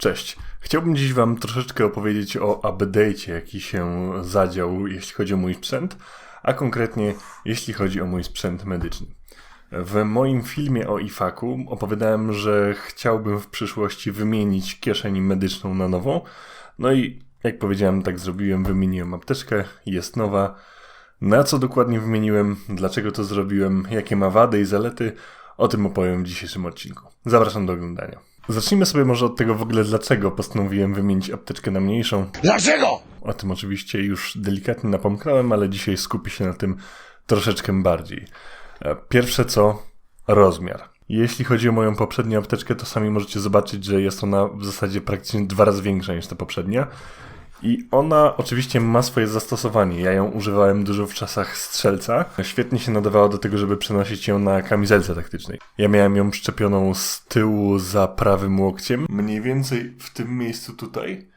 Cześć. Chciałbym dziś Wam troszeczkę opowiedzieć o update'cie, jaki się zadział, jeśli chodzi o mój sprzęt, a konkretnie jeśli chodzi o mój sprzęt medyczny. W moim filmie o IFAK-u opowiadałem, że chciałbym w przyszłości wymienić kieszeń medyczną na nową. No i jak powiedziałem, tak zrobiłem, wymieniłem apteczkę, jest nowa. Na co dokładnie wymieniłem, dlaczego to zrobiłem, jakie ma wady i zalety, o tym opowiem w dzisiejszym odcinku. Zapraszam do oglądania. Zacznijmy sobie może od tego w ogóle, dlaczego postanowiłem wymienić apteczkę na mniejszą. Dlaczego? O tym oczywiście już delikatnie napomknąłem, ale dzisiaj skupię się na tym troszeczkę bardziej. E, Pierwsze co, rozmiar. Jeśli chodzi o moją poprzednią apteczkę, to sami możecie zobaczyć, że jest ona w zasadzie praktycznie dwa razy większa niż ta poprzednia. I ona oczywiście ma swoje zastosowanie. Ja ją używałem dużo w czasach strzelca. Świetnie się nadawała do tego, żeby przenosić ją na kamizelce taktycznej. Ja miałem ją przyczepioną z tyłu za prawym łokciem, mniej więcej w tym miejscu tutaj.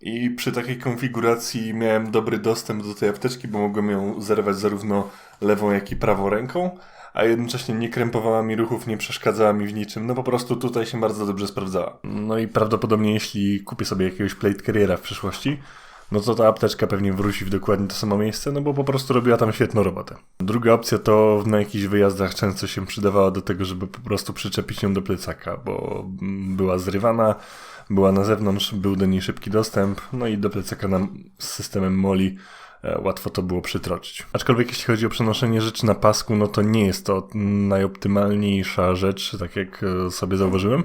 I przy takiej konfiguracji miałem dobry dostęp do tej apteczki, bo mogłem ją zerwać zarówno lewą, jak i prawą ręką, a jednocześnie nie krępowała mi ruchów, nie przeszkadzała mi w niczym. No po prostu tutaj się bardzo dobrze sprawdzała. No i prawdopodobnie jeśli kupię sobie jakiegoś plate carriera w przyszłości, no to ta apteczka pewnie wróci w dokładnie to samo miejsce, no bo po prostu robiła tam świetną robotę. Druga opcja to na jakichś wyjazdach często się przydawała do tego, żeby po prostu przyczepić ją do plecaka, bo była zrywana, była na zewnątrz, był do niej szybki dostęp, no i do plecaka nam z systemem MOLI łatwo to było przytroczyć. Aczkolwiek jeśli chodzi o przenoszenie rzeczy na pasku, no to nie jest to najoptymalniejsza rzecz, tak jak e, sobie zauważyłem.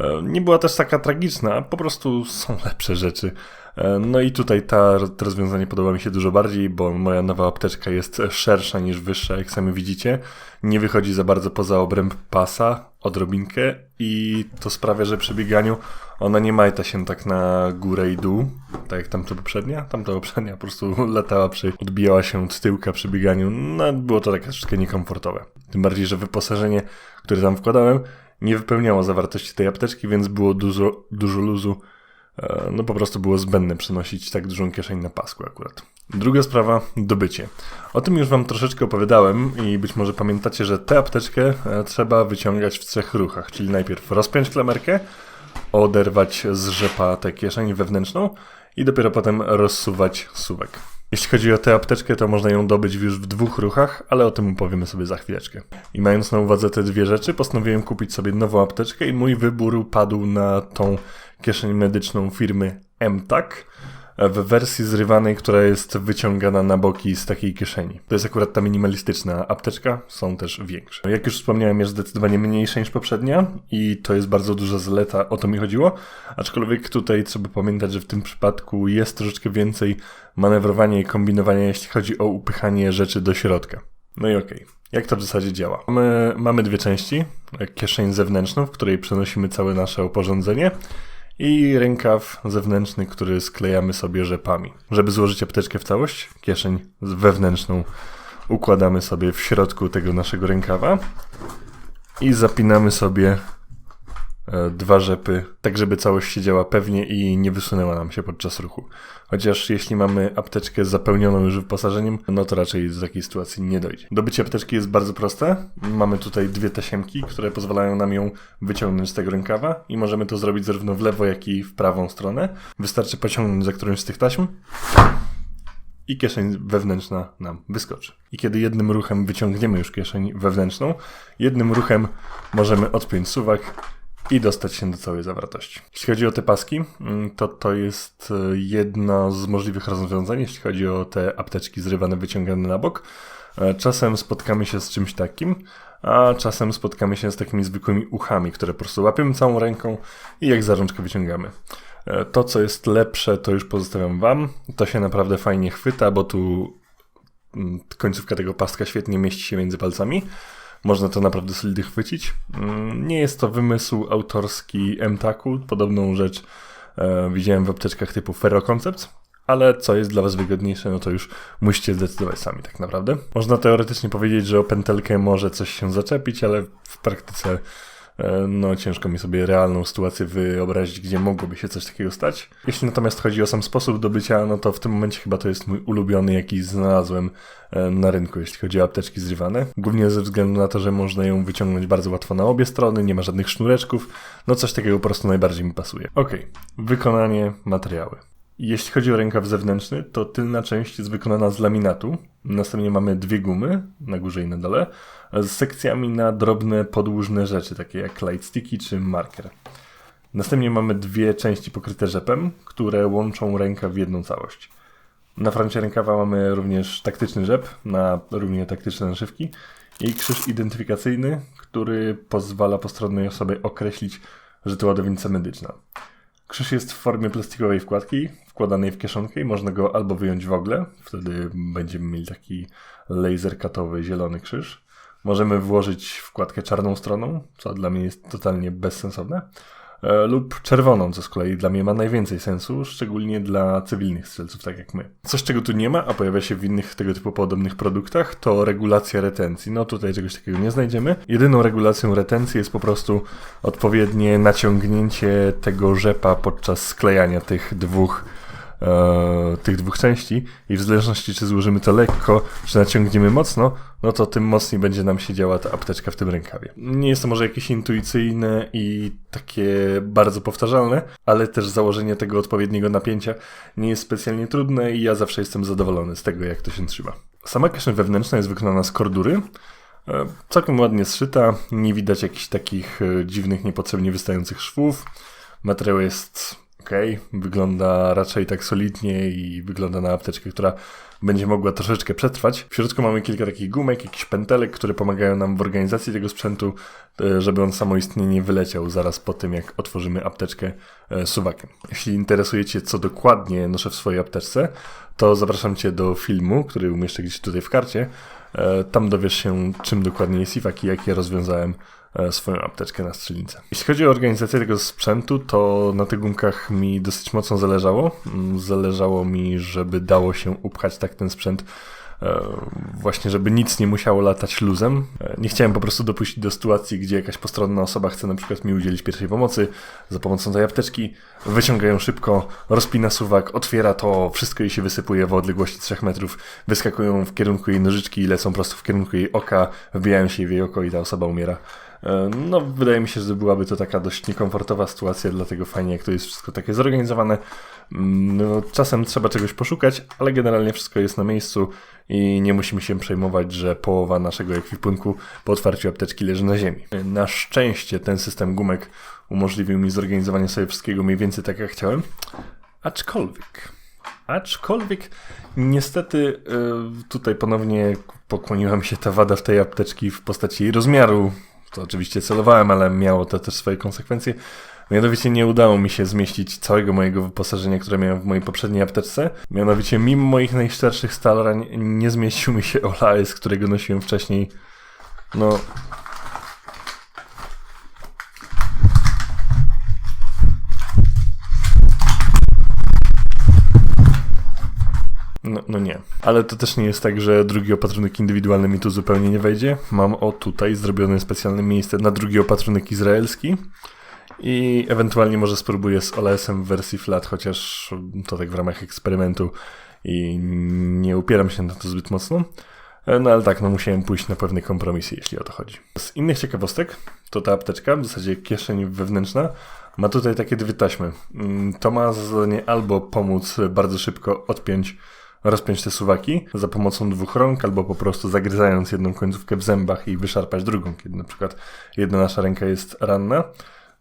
E, Nie była też taka tragiczna, po prostu są lepsze rzeczy. E, No i tutaj ta, to rozwiązanie podoba mi się dużo bardziej, bo moja nowa apteczka jest szersza niż wyższa, jak sami widzicie. Nie wychodzi za bardzo poza obręb pasa, odrobinkę i to sprawia, że przy bieganiu ona nie majta się tak na górę i dół, tak jak tamta poprzednia. Tamta poprzednia po prostu latała przy, odbijała się od tyłka przy bieganiu. No, było to takie troszeczkę niekomfortowe. Tym bardziej, że wyposażenie, które tam wkładałem, nie wypełniało zawartości tej apteczki, więc było dużo, dużo luzu E, no po prostu było zbędne przenosić tak dużą kieszeń na pasku akurat. Druga sprawa, dobycie. O tym już Wam troszeczkę opowiadałem i być może pamiętacie, że tę apteczkę e, trzeba wyciągać w trzech ruchach, czyli najpierw rozpiąć klamerkę, oderwać z rzepa tę kieszeń wewnętrzną i dopiero potem rozsuwać suwek. Jeśli chodzi o tę apteczkę, to można ją dobyć już w dwóch ruchach, ale o tym opowiemy sobie za chwileczkę. I mając na uwadze te dwie rzeczy, postanowiłem kupić sobie nową apteczkę i mój wybór padł na tą kieszeń medyczną firmy MTAK w wersji zrywanej, która jest wyciągana na boki z takiej kieszeni. To jest akurat ta minimalistyczna apteczka, są też większe. Jak już wspomniałem, jest zdecydowanie mniejsza niż poprzednia i to jest bardzo duża zaleta, o to mi chodziło. Aczkolwiek tutaj trzeba pamiętać, że w tym przypadku jest troszeczkę więcej manewrowania i kombinowania, jeśli chodzi o upychanie rzeczy do środka. No i okej. Jak to w zasadzie działa? Mamy, mamy dwie części. Kieszeń zewnętrzną, w której przenosimy całe nasze oporządzenie i rękaw zewnętrzny, który sklejamy sobie rzepami. Żeby złożyć apteczkę w całość, kieszeń wewnętrzną układamy sobie w środku tego naszego rękawa i zapinamy sobie dwa rzepy, tak żeby całość siedziała pewnie i nie wysunęła nam się podczas ruchu. Chociaż jeśli mamy apteczkę zapełnioną już wyposażeniem, no to raczej do takiej sytuacji nie dojdzie. Dobycie apteczki jest bardzo proste. Mamy tutaj dwie tasiemki, które pozwalają nam ją wyciągnąć z tego rękawa i możemy to zrobić zarówno w lewo, jak i w prawą stronę. Wystarczy pociągnąć za którąś z tych taśm i kieszeń wewnętrzna nam wyskoczy. I kiedy jednym ruchem wyciągniemy już kieszeń wewnętrzną, jednym ruchem możemy odpiąć suwak i dostać się do całej zawartości. Jeśli chodzi o te paski, mm, to to jest e, jedno z możliwych rozwiązań, jeśli chodzi o te apteczki zrywane, wyciągane na bok. E, Czasem spotkamy się z czymś takim, a czasem spotkamy się z takimi zwykłymi uchami, które po prostu łapiemy całą ręką i jak za rączkę wyciągamy. E, To, co jest lepsze, to już pozostawiam Wam. To się naprawdę fajnie chwyta, bo tu mm, końcówka tego pastka świetnie mieści się między palcami. Można to naprawdę solidnie chwycić. Mm, Nie jest to wymysł autorski MTAK-u. Podobną rzecz e, widziałem w apteczkach typu Ferro Concepts. Ale co jest dla Was wygodniejsze, no to już musicie zdecydować sami tak naprawdę. Można teoretycznie powiedzieć, że o pętelkę może coś się zaczepić, ale w praktyce no ciężko mi sobie realną sytuację wyobrazić, gdzie mogłoby się coś takiego stać. Jeśli natomiast chodzi o sam sposób dobycia, no to w tym momencie chyba to jest mój ulubiony, jaki znalazłem e, na rynku, jeśli chodzi o apteczki zrywane. Głównie ze względu na to, że można ją wyciągnąć bardzo łatwo na obie strony, nie ma żadnych sznureczków, no coś takiego po prostu najbardziej mi pasuje. Ok, wykonanie, materiały. Jeśli chodzi o rękaw zewnętrzny, to tylna część jest wykonana z laminatu. Następnie mamy dwie gumy, na górze i na dole, z sekcjami na drobne, podłużne rzeczy, takie jak lightsticky czy marker. Następnie mamy dwie części pokryte rzepem, które łączą rękaw w jedną całość. Na froncie rękawa mamy również taktyczny rzep na równie taktyczne naszywki i krzyż identyfikacyjny, który pozwala postronnej osobie określić, że to ładownica medyczna. Krzyż jest w formie plastikowej wkładki, wkładanej w kieszonkę i można go albo wyjąć w ogóle, wtedy będziemy mieli taki laser katowy zielony krzyż. Możemy włożyć wkładkę czarną stroną, co dla mnie jest totalnie bezsensowne, lub czerwoną, co z kolei dla mnie ma najwięcej sensu, szczególnie dla cywilnych strzelców, tak jak my. Coś, czego tu nie ma, a pojawia się w innych tego typu podobnych produktach, to regulacja retencji. No tutaj czegoś takiego nie znajdziemy. Jedyną regulacją retencji jest po prostu odpowiednie naciągnięcie tego rzepa podczas sklejania tych dwóch e, tych dwóch części i w zależności czy złożymy to lekko, czy naciągniemy mocno, no to tym mocniej będzie nam się działa ta apteczka w tym rękawie. Nie jest to może jakieś intuicyjne i takie bardzo powtarzalne, ale też założenie tego odpowiedniego napięcia nie jest specjalnie trudne i ja zawsze jestem zadowolony z tego, jak to się trzyma. Sama kieszeń wewnętrzna jest wykonana z kordury, e, Całkiem ładnie zszyta, nie widać jakichś takich e, dziwnych, niepotrzebnie wystających szwów. Materiał jest ok, wygląda raczej tak solidnie i wygląda na apteczkę, która będzie mogła troszeczkę przetrwać. W środku mamy kilka takich gumek, jakiś pętelek, które pomagają nam w organizacji tego sprzętu, e, żeby on samoistnie nie wyleciał zaraz po tym, jak otworzymy apteczkę e, suwakiem. Jeśli interesujecie, co dokładnie noszę w swojej apteczce, to zapraszam Cię do filmu, który umieszczę gdzieś tutaj w karcie. E, tam dowiesz się, czym dokładnie jest IFAK i jak je rozwiązałem swoją apteczkę na strzelnicę. Jeśli chodzi o organizację tego sprzętu, to na tych gumkach mi dosyć mocno zależało. Mm, zależało mi, żeby dało się upchać tak ten sprzęt e, właśnie, żeby nic nie musiało latać luzem. E, nie chciałem po prostu dopuścić do sytuacji, gdzie jakaś postronna osoba chce na przykład mi udzielić pierwszej pomocy za pomocą tej apteczki, wyciąga ją szybko, rozpina suwak, otwiera to, wszystko jej się wysypuje w odległości 3 metrów, wyskakują w kierunku jej nożyczki lecą prosto w kierunku jej oka, wbijają się w jej oko i ta osoba umiera. E, no, wydaje mi się, że byłaby to taka dość niekomfortowa sytuacja, dlatego fajnie, jak to jest wszystko takie zorganizowane. Mm, no, czasem trzeba czegoś poszukać, ale generalnie wszystko jest na miejscu i nie musimy się przejmować, że połowa naszego ekwipunku po otwarciu apteczki leży na ziemi. Na szczęście ten system gumek umożliwił mi zorganizowanie sobie wszystkiego mniej więcej tak, jak chciałem. Aczkolwiek, aczkolwiek niestety e, tutaj ponownie pokłoniła mi się ta wada w tej apteczki w postaci rozmiaru to oczywiście celowałem, ale miało to też swoje konsekwencje. Mianowicie nie udało mi się zmieścić całego mojego wyposażenia, które miałem w mojej poprzedniej apteczce. Mianowicie mimo moich najszczerszych starań nie zmieścił mi się z którego nosiłem wcześniej. No... No, no, nie. Ale to też nie jest tak, że drugi opatrunek indywidualny mi tu zupełnie nie wejdzie. Mam o tutaj zrobione specjalne miejsce na drugi opatrunek izraelski. I ewentualnie może spróbuję z OLS-em w wersji flat, chociaż to tak w ramach eksperymentu i nie upieram się na to zbyt mocno. No ale tak, no musiałem pójść na pewne kompromisy, jeśli o to chodzi. Z innych ciekawostek, to ta apteczka, w zasadzie kieszeń wewnętrzna, ma tutaj takie dwie taśmy. Mm, to ma za zadanie albo pomóc bardzo szybko odpiąć rozpiąć te suwaki za pomocą dwóch rąk, albo po prostu zagryzając jedną końcówkę w zębach i wyszarpać drugą, kiedy na przykład jedna nasza ręka jest ranna.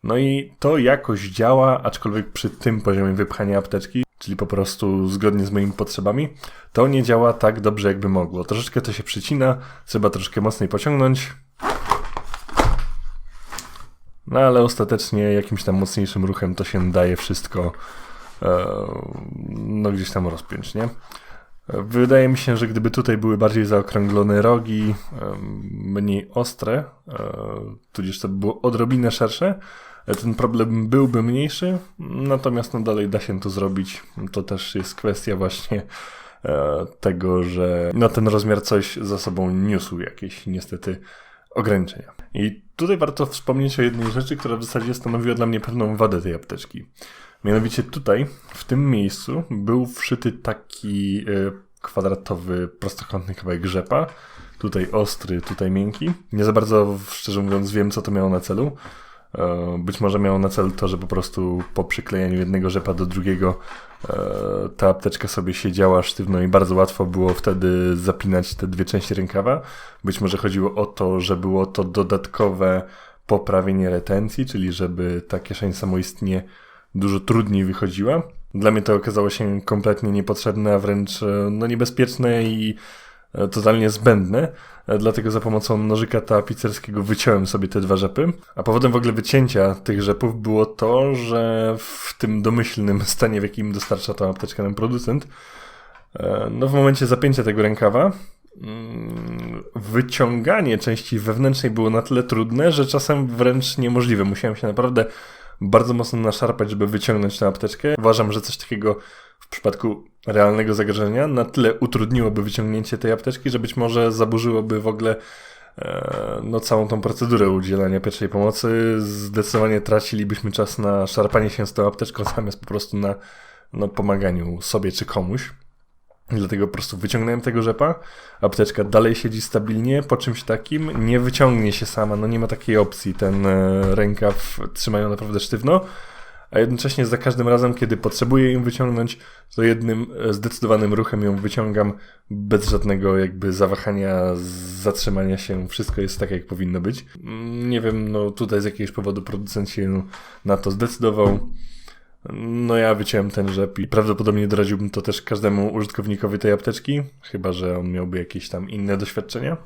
No i to jakoś działa, aczkolwiek przy tym poziomie wypchania apteczki, czyli po prostu zgodnie z moimi potrzebami, to nie działa tak dobrze, jakby mogło. Troszeczkę to się przycina, trzeba troszkę mocniej pociągnąć. No ale ostatecznie jakimś tam mocniejszym ruchem to się daje wszystko e, no gdzieś tam rozpiąć, nie? Wydaje mi się, że gdyby tutaj były bardziej zaokrąglone rogi, mniej ostre, e, tudzież to by było odrobinę szersze, e, ten problem byłby mniejszy, natomiast no dalej da się to zrobić. To też jest kwestia właśnie e, tego, że no ten rozmiar coś za sobą niósł jakieś niestety ograniczenia. I tutaj warto wspomnieć o jednej rzeczy, która w zasadzie stanowiła dla mnie pewną wadę tej apteczki. Mianowicie tutaj, w tym miejscu, był wszyty taki y, kwadratowy, prostokątny kawałek rzepa. Tutaj ostry, tutaj miękki. Nie za bardzo, szczerze mówiąc, wiem, co to miało na celu. E, być może miało na celu to, że po prostu po przyklejeniu jednego rzepa do drugiego e, ta apteczka sobie siedziała sztywno i bardzo łatwo było wtedy zapinać te dwie części rękawa. Być może chodziło o to, że było to dodatkowe poprawienie retencji, czyli żeby ta kieszeń samoistnie dużo trudniej wychodziła. Dla mnie to okazało się kompletnie niepotrzebne, a wręcz e, no, niebezpieczne i E, totalnie zbędne, e, dlatego za pomocą nożyka tapicerskiego wyciąłem sobie te dwa rzepy. A powodem w ogóle wycięcia tych rzepów było to, że w tym domyślnym stanie, w jakim dostarcza tą apteczkę nam producent, e, no w momencie zapięcia tego rękawa, mm, wyciąganie części wewnętrznej było na tyle trudne, że czasem wręcz niemożliwe. Musiałem się naprawdę bardzo mocno naszarpać, żeby wyciągnąć tę apteczkę. Uważam, że coś takiego w przypadku realnego zagrożenia na tyle utrudniłoby wyciągnięcie tej apteczki, że być może zaburzyłoby w ogóle e, no, całą tą procedurę udzielania pierwszej pomocy. Zdecydowanie tracilibyśmy czas na szarpanie się z tą apteczką zamiast po prostu na no, pomaganiu sobie czy komuś. Dlatego po prostu wyciągnąłem tego rzepa, apteczka dalej siedzi stabilnie, po czymś takim nie wyciągnie się sama, no nie ma takiej opcji, ten e, rękaw trzymają naprawdę sztywno, a jednocześnie za każdym razem, kiedy potrzebuję ją wyciągnąć, to jednym e, zdecydowanym ruchem ją wyciągam bez żadnego jakby zawahania, zatrzymania się, wszystko jest tak jak powinno być. Mm, nie wiem, no tutaj z jakiegoś powodu producent się na to zdecydował. No ja wyciąłem ten rzep i prawdopodobnie doradziłbym to też każdemu użytkownikowi tej apteczki, chyba że on miałby jakieś tam inne doświadczenia.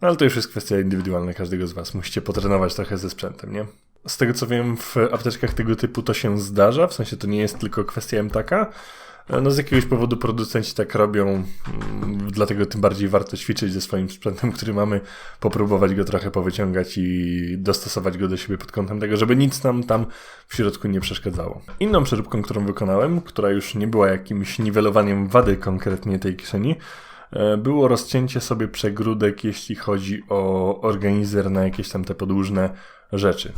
No ale to już jest kwestia indywidualna każdego z Was. Musicie potrenować trochę ze sprzętem, nie? Z tego co wiem, w apteczkach tego typu to się zdarza, w sensie to nie jest tylko kwestia MTaka. No z jakiegoś powodu producenci tak robią, mm, dlatego tym bardziej warto ćwiczyć ze swoim sprzętem, który mamy, popróbować go trochę powyciągać i dostosować go do siebie pod kątem tego, żeby nic nam tam w środku nie przeszkadzało. Inną przeróbką, którą wykonałem, która już nie była jakimś niwelowaniem wady konkretnie tej kieszeni, e, było rozcięcie sobie przegródek, jeśli chodzi o organizer na jakieś tam te podłużne rzeczy.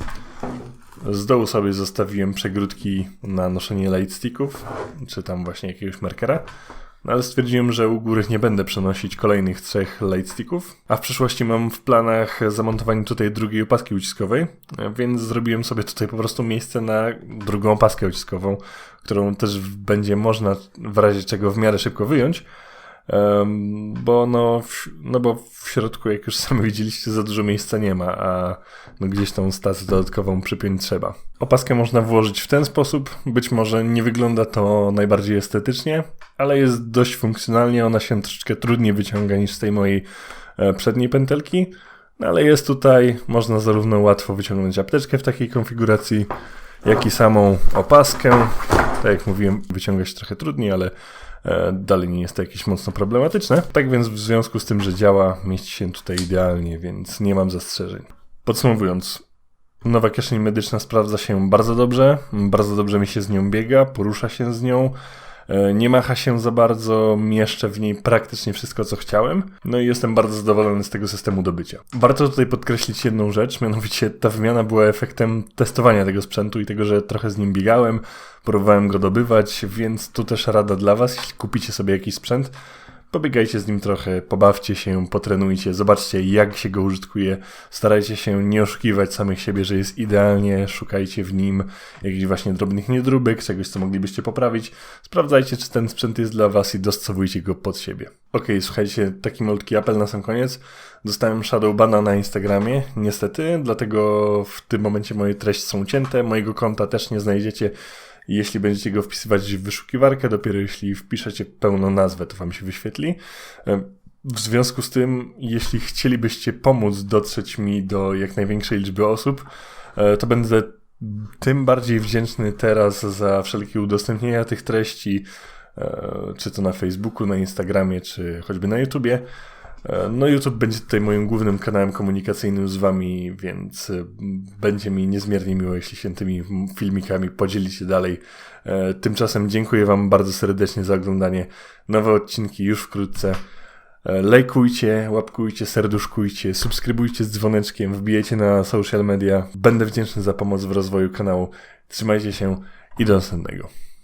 Z dołu sobie zostawiłem przegródki na noszenie lightsticków, czy tam właśnie jakiegoś markera. No ale stwierdziłem, że u góry nie będę przenosić kolejnych trzech lightsticków, a w przyszłości mam w planach zamontowanie tutaj drugiej opaski uciskowej, więc zrobiłem sobie tutaj po prostu miejsce na drugą opaskę uciskową, którą też będzie można w razie czego w miarę szybko wyjąć, Bo no, w, no bo w środku, jak już sami widzieliście, za dużo miejsca nie ma, a no gdzieś tą stację dodatkową przypiąć trzeba. Opaskę można włożyć w ten sposób. Być może nie wygląda to najbardziej estetycznie, ale jest dość funkcjonalnie. Ona się troszeczkę trudniej wyciąga niż z tej mojej e, przedniej pętelki. No ale jest tutaj, można zarówno łatwo wyciągnąć apteczkę w takiej konfiguracji, jak i samą opaskę. Tak jak mówiłem, wyciągać trochę trudniej, ale dalej nie jest to jakieś mocno problematyczne. Tak więc w związku z tym, że działa, mieści się tutaj idealnie, więc nie mam zastrzeżeń. Podsumowując, nowa kieszeń medyczna sprawdza się bardzo dobrze, bardzo dobrze mi się z nią biega, porusza się z nią. E, nie macha się za bardzo, mieszczę w niej praktycznie wszystko, co chciałem. No i jestem bardzo zadowolony z tego systemu dobycia. Warto tutaj podkreślić jedną rzecz, mianowicie ta wymiana była efektem testowania tego sprzętu i tego, że trochę z nim biegałem, próbowałem go dobywać, więc tu też rada dla Was, jeśli kupicie sobie jakiś sprzęt, Pobiegajcie z nim trochę, pobawcie się, potrenujcie, zobaczcie jak się go użytkuje. Starajcie się nie oszukiwać samych siebie, że jest idealnie, szukajcie w nim jakichś właśnie drobnych niedróbek, czegoś co moglibyście poprawić. Sprawdzajcie, czy ten sprzęt jest dla Was i dostosowujcie go pod siebie. Ok, słuchajcie, taki malutki apel na sam koniec. Dostałem Shadowbana na Instagramie, niestety, dlatego w tym momencie moje treści są ucięte, mojego konta też nie znajdziecie jeśli będziecie go wpisywać w wyszukiwarkę, dopiero jeśli wpiszecie pełną nazwę, to wam się wyświetli. E, w związku z tym, jeśli chcielibyście pomóc dotrzeć mi do jak największej liczby osób, e, to będę tym bardziej wdzięczny teraz za wszelkie udostępnienia tych treści, e, czy to na Facebooku, na Instagramie, czy choćby na YouTubie. E, no YouTube będzie tutaj moim głównym kanałem komunikacyjnym z wami, więc e, będzie mi niezmiernie miło, jeśli się tymi filmikami podzielicie dalej. E, tymczasem dziękuję wam bardzo serdecznie za oglądanie. Nowe odcinki już wkrótce. Lajkujcie, łapkujcie, serduszkujcie, subskrybujcie z dzwoneczkiem, wbijajcie na social media. Będę wdzięczny za pomoc w rozwoju kanału. Trzymajcie się i do następnego.